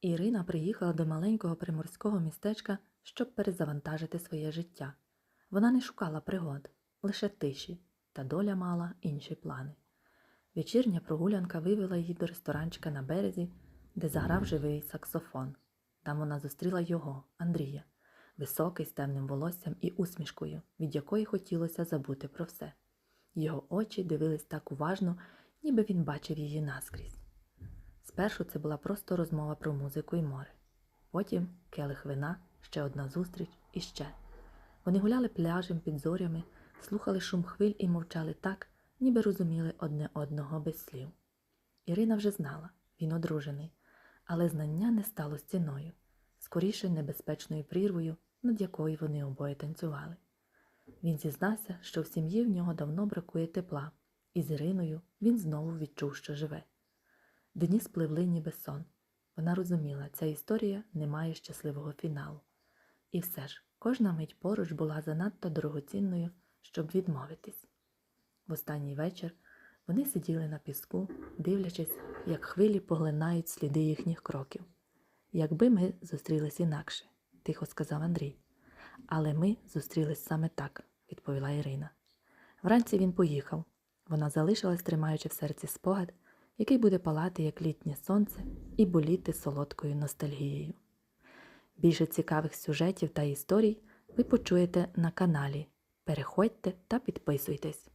Ірина приїхала до маленького приморського містечка, щоб перезавантажити своє життя. Вона не шукала пригод, лише тиші, та доля мала інші плани. Вечірня прогулянка вивела її до ресторанчика на березі, де заграв живий саксофон. Там вона зустріла його, Андрія, високий з темним волоссям і усмішкою, від якої хотілося забути про все. Його очі дивились так уважно, ніби він бачив її наскрізь. Спершу це була просто розмова про музику і море. Потім келих вина, ще одна зустріч і ще. Вони гуляли пляжем під зорями, слухали шум хвиль і мовчали так, ніби розуміли одне одного без слів. Ірина вже знала, він одружений, але знання не стало стіною, скоріше небезпечною прірвою, над якою вони обоє танцювали. Він зізнався, що в сім'ї в нього давно бракує тепла, і з Іриною він знову відчув, що живе. Дні спливли ніби сон. Вона розуміла, ця історія не має щасливого фіналу. І все ж, кожна мить поруч була занадто дорогоцінною, щоб відмовитись. В останній вечір вони сиділи на піску, дивлячись, як хвилі поглинають сліди їхніх кроків. Якби ми зустрілись інакше, тихо сказав Андрій. Але ми зустрілись саме так, відповіла Ірина. Вранці він поїхав. Вона залишилась, тримаючи в серці спогад, який буде палати, як літнє сонце, і боліти солодкою ностальгією. Більше цікавих сюжетів та історій ви почуєте на каналі. Переходьте та підписуйтесь.